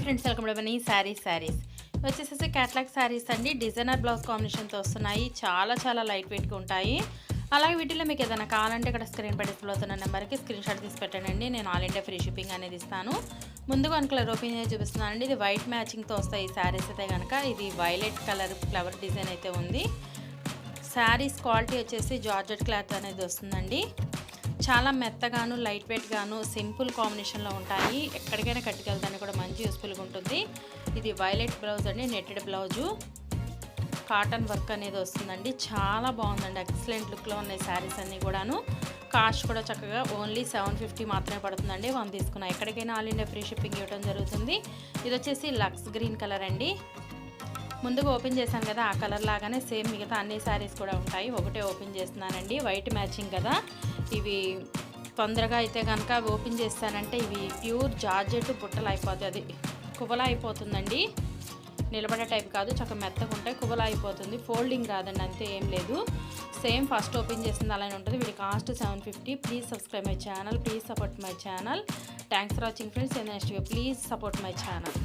Friends welcome to sarees sarees వచ్చేసేసి catalogue saris అండి. Designer blouse కాంబినేషన్తో వస్తున్నాయి. చాలా చాలా లైట్ వెయిట్గా ఉంటాయి. అలాగే వీటిలో మీకు ఏదైనా కావాలంటే ఇక్కడ స్క్రీన్ పై డిస్ప్లే అవుతున్న నెంబర్కి స్క్రీన్ షాట్ తీసి పెట్టండి. నేను ఆల్ ఇండియా ఫ్రీ షిప్పింగ్ అనేది ఇస్తాను. ముందుగా వన్ కలర్ ఓపెన్ చేసి చూపిస్తున్నానండి. ఇది వైట్ మ్యాచింగ్తో వస్తాయి ఈ శారీస్ అయితే కనుక ఇది వైలెట్ కలర్ ఫ్లవర్ డిజైన్ అయితే ఉంది. శారీస్ క్వాలిటీ వచ్చేసి జార్జెట్ క్లాత్ అనేది వస్తుందండి. చాలా మెత్తగాను లైట్ వెయిట్గాను సింపుల్ కాంబినేషన్లో ఉంటాయి. ఎక్కడికైనా కట్టుకెళ్తానికి కూడా మంచి యూస్ఫుల్గా ఉంటుంది. ఇది వైలెట్ బ్లౌజ్ అండి నెట్టెడ్ బ్లౌజు. కాటన్ వర్క్ అనేది వస్తుందండి. చాలా బాగుందండి. ఎక్సలెంట్ లుక్లో ఉన్నాయి శారీస్ అన్నీ కూడాను. కాస్ట్ కూడా చక్కగా ఓన్లీ సెవెన్ ఫిఫ్టీ మాత్రమే పడుతుందండి. వన్ తీసుకున్నా ఎక్కడికైనా ఆల్ ఇండియా ఫ్రీ షిప్పింగ్ ఇవ్వడం జరుగుతుంది. ఇది వచ్చేసి లక్స్ గ్రీన్ కలర్ అండి. ముందుగా ఓపెన్ చేశాను కదా ఆ కలర్ లాగానే సేమ్ మిగతా అన్ని శారీస్ కూడా ఉంటాయి. ఒకటే ఓపెన్ చేస్తున్నానండి. వైట్ మ్యాచింగ్ కదా. ఇవి తొందరగా అయితే కనుక అవి ఓపెన్ చేస్తానంటే ఇవి ప్యూర్ జార్జెట్ బుట్టలు అయిపోతుంది అది కువలా అయిపోతుందండి నిలబడే టైప్ కాదు చక్కగా మెత్తగా ఉంటాయి కువలా అయిపోతుంది ఫోల్డింగ్ రాదండి అంతే ఏం లేదు. సేమ్ ఫస్ట్ ఓపెన్ చేసింది అలానే ఉంటుంది. వీడి cost seven fifty. Please subscribe my channel please support my channel. Thanks for watching friends. Next please support my channel.